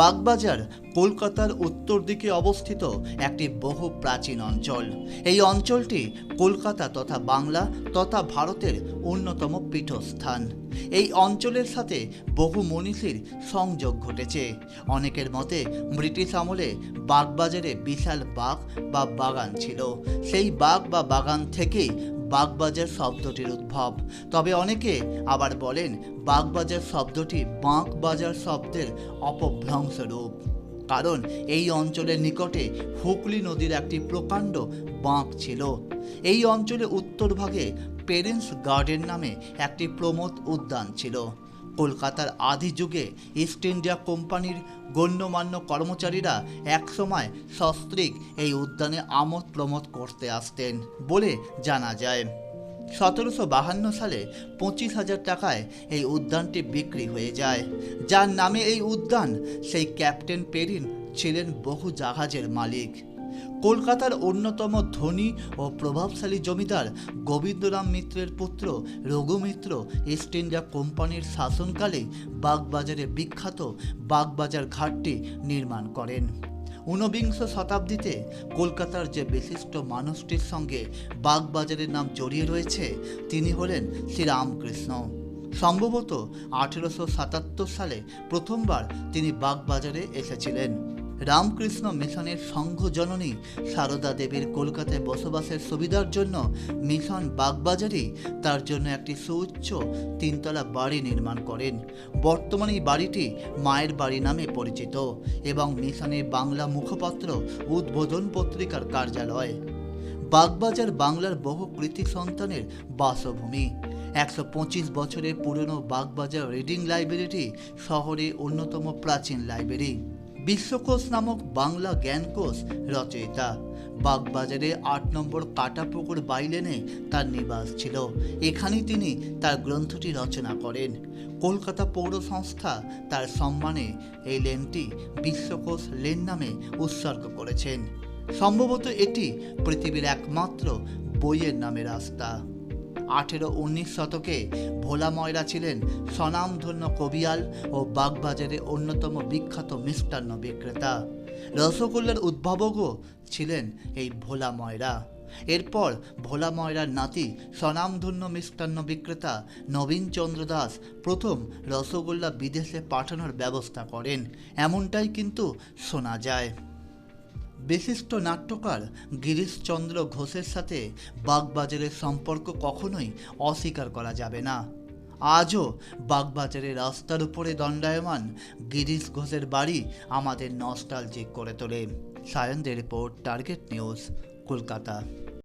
বাগবাজার, কলকাতার উত্তর দিকে অবস্থিত একটি বহু প্রাচীন অঞ্চল। এই অঞ্চলটি কলকাতা তথা বাংলা তথা ভারতের অন্যতম পীঠস্থান। এই অঞ্চলের সাথে বহু মনীষীর সংযোগ ঘটেছে। অনেকের মতে, ব্রিটিশ আমলে বাগবাজারে বিশাল বাগ বা বাগান ছিল। সেই বাগ বা বাগান থেকেই বাগবাজার শব্দটির উদ্ভব। তবে অনেকে আবার বলেন, বাগবাজার শব্দটি বাঁক বাজার শব্দের অপভ্রংশ রূপ কারণ এই অঞ্চলের নিকটে হুগলি নদীর একটি প্রকাণ্ড বাঁক ছিল। এই অঞ্চলে উত্তরভাগে পেরেন্টস গার্ডেন নামে একটি প্রমোদ উদ্যান ছিল। কলকাতার আদি যুগে ইস্ট ইন্ডিয়া কোম্পানির গণ্যমান্য কর্মচারীরা একসময় সস্ত্রীক এই উদ্যানে আমোদ প্রমোদ করতে আসতেন বলে জানা যায়। সতেরোশো বাহান্ন সালে পঁচিশ হাজার টাকায় এই উদ্যানটি বিক্রি হয়ে যায়। যার নামে এই উদ্যান সেই ক্যাপ্টেন পেরিন ছিলেন বহু জাহাজের মালিক। কলকাতার অন্যতম ধনী ও প্রভাবশালী জমিদার গোবিন্দরাম মিত্রের পুত্র রঘু মিত্র ইস্ট ইন্ডিয়া কোম্পানির শাসনকালে বাগবাজারে বিখ্যাত বাগবাজার ঘাটটি নির্মাণ করেন। ঊনবিংশ শতাব্দীতে কলকাতার যে বিশিষ্ট মানুষটির সঙ্গে বাগবাজারের নাম জড়িয়ে রয়েছে, তিনি হলেন শ্রীরামকৃষ্ণ। সম্ভবত আঠেরোশো সাতাত্তর সালে প্রথমবার তিনি বাগবাজারে এসেছিলেন। রামকৃষ্ণ মিশনের সংঘ জননী সারদা দেবীর কলকাতায় বসবাসের সুবিধার জন্য মিশন বাগবাজারেই তার জন্য একটি সুউচ্চ তিনতলা বাড়ি নির্মাণ করেন। বর্তমানে এই বাড়িটি মায়ের বাড়ি নামে পরিচিত এবং মিশনের বাংলা মুখপাত্র উদ্বোধন পত্রিকার কার্যালয়। বাগবাজার বাংলার বহু কৃতি সন্তানের বাসভূমি। একশো পঁচিশ বছরের পুরনো বাগবাজার রিডিং লাইব্রেরিটি শহরে অন্যতম প্রাচীন লাইব্রেরি। বিশ্বকোষ নামক বাংলা জ্ঞানকোষ রচয়িতা। বাগবাজারে আট নম্বর কাটাপুকুর বাইলেনে তার নিবাস ছিল। এখানেই তিনি তার গ্রন্থটি রচনা করেন। কলকাতা পৌর সংস্থা তার সম্মানে এই লেনটি বিশ্বকোষ লেন নামে উৎসর্গ করেছেন। সম্ভবত এটি পৃথিবীর একমাত্র বইয়ের নামে রাস্তা। আঠেরো উনিশ শতকে ভোলা ময়রা ছিলেন স্বনামধন্য কবিয়াল ও বাগবাজারের অন্যতম বিখ্যাত মিষ্টান্ন বিক্রেতা। রসগোল্লার উদ্ভাবকও ছিলেন এই ভোলা ময়রা। এরপর ভোলা ময়রার নাতি স্বনামধন্য মিষ্টান্ন বিক্রেতা নবীন চন্দ্র দাস প্রথম রসগোল্লা বিদেশে পাঠানোর ব্যবস্থা করেন। এমনটাই কিন্তু শোনা যায়। বিশিষ্ট নাট্যকার গিরিশচন্দ্র ঘোষের সাথে বাগবাজারের সম্পর্ক কখনোই অস্বীকার করা যাবে না। আজও বাগবাজারের রাস্তার উপরে দণ্ডায়মান গিরিশ ঘোষের বাড়ি আমাদের নস্টালজিক করে তোলে। সায়নদের রিপোর্ট টার্গেট নিউজ কলকাতা।